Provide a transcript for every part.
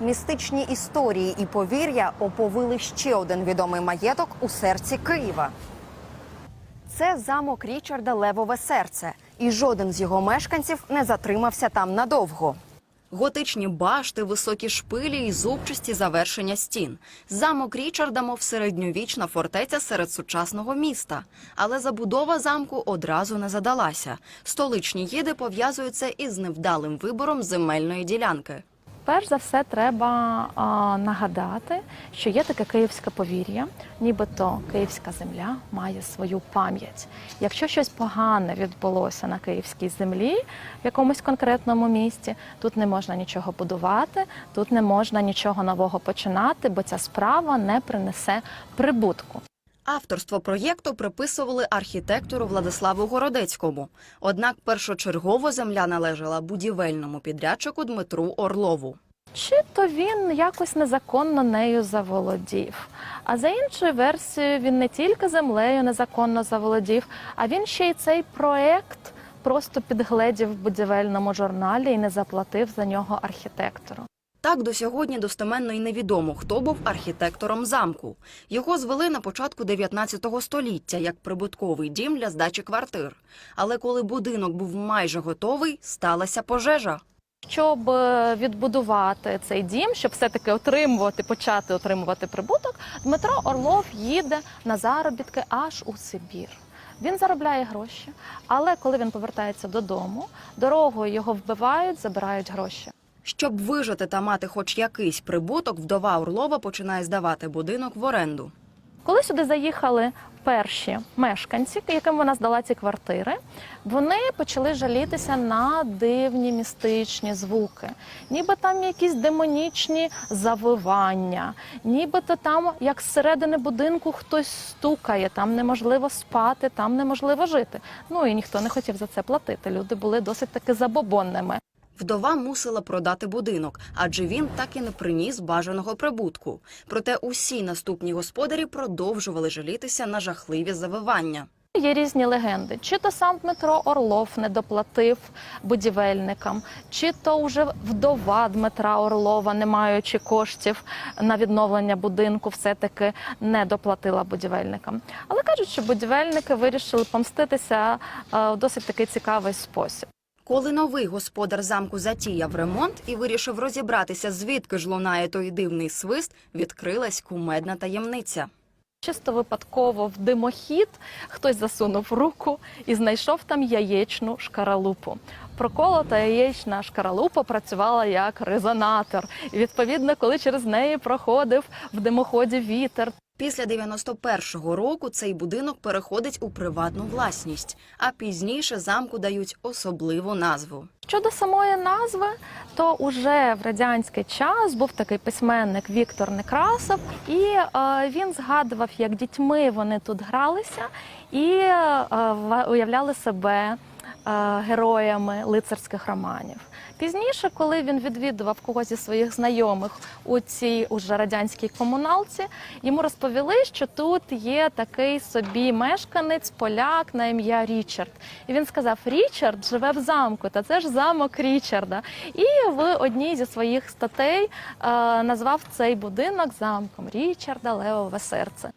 Містичні історії і повір'я оповили ще один відомий маєток у серці Києва. Це замок Річарда Левове серце, і жоден з його мешканців не затримався там надовго. Готичні башти, високі шпилі і зубчасті завершення стін. Замок Річарда, мов середньовічна фортеця серед сучасного міста. Але забудова замку одразу не задалася. Столичні їди пов'язують це із невдалим вибором земельної ділянки. Перш за все, треба а, нагадати, що є таке київське повір'я, нібито київська земля має свою пам'ять. Якщо щось погане відбулося на київській землі в якомусь конкретному місті, тут не можна нічого будувати, тут не можна нічого нового починати, бо ця справа не принесе прибутку. Авторство проєкту приписували архітектору Владиславу Городецькому. Однак першочергово земля належала будівельному підрядчику Дмитру Орлову. Чи то він якось незаконно нею заволодів. А за іншою версією, він не тільки землею незаконно заволодів, а він ще й цей проект просто підгледів в будівельному журналі і не заплатив за нього архітектору. Так до сьогодні достеменно й невідомо, хто був архітектором замку. Його звели на початку 19 століття як прибутковий дім для здачі квартир. Але коли будинок був майже готовий, сталася пожежа. Щоб е, відбудувати цей дім, щоб все-таки отримувати, почати отримувати прибуток, Дмитро Орлов їде на заробітки аж у Сибір. Він заробляє гроші, але коли він повертається додому, дорогою його вбивають, забирають гроші. Щоб вижити та мати хоч якийсь прибуток, вдова Орлова починає здавати будинок в оренду. Коли сюди заїхали перші мешканці, яким вона здала ці квартири, вони почали жалітися на дивні містичні звуки, ніби там якісь демонічні завивання, нібито там, як зсередини будинку, хтось стукає, там неможливо спати, там неможливо жити. Ну і ніхто не хотів за це платити. Люди були досить таки забобонними. Вдова мусила продати будинок, адже він так і не приніс бажаного прибутку. Проте усі наступні господарі продовжували жалітися на жахливі завивання. Є різні легенди. Чи то сам Дмитро Орлов не доплатив будівельникам, чи то вже вдова Дмитра Орлова, не маючи коштів на відновлення будинку, все-таки не доплатила будівельникам. Але кажуть, що будівельники вирішили помститися в досить такий цікавий спосіб. Коли новий господар замку затіяв ремонт і вирішив розібратися, звідки ж лунає той дивний свист, відкрилась кумедна таємниця. Чисто випадково в димохід хтось засунув руку і знайшов там яєчну шкаралупу. Проколота яєчна шкаралупа працювала як резонатор. І відповідно, коли через неї проходив в димоході вітер, Після 91-го року цей будинок переходить у приватну власність, а пізніше замку дають особливу назву. Щодо самої назви, то уже в радянський час був такий письменник Віктор Некрасов, і е, він згадував, як дітьми вони тут гралися і е, уявляли себе героями лицарських романів. Пізніше, коли він відвідував когось зі своїх знайомих у цій уже радянській комуналці, йому розповіли, що тут є такий собі мешканець, поляк на ім'я Річард. І він сказав: Річард живе в замку, та це ж замок Річарда. І в одній зі своїх статей е, назвав цей будинок замком Річарда Левове серце.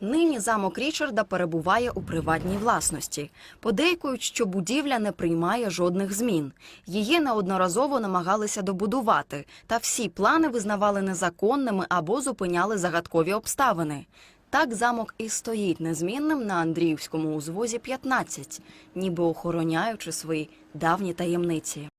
Нині замок Річарда перебуває у приватній власності. Подейкують, що будівля не приймає жодних змін. Її неодноразово намагалися добудувати, та всі плани визнавали незаконними або зупиняли загадкові обставини. Так замок і стоїть незмінним на Андріївському узвозі 15, ніби охороняючи свої давні таємниці.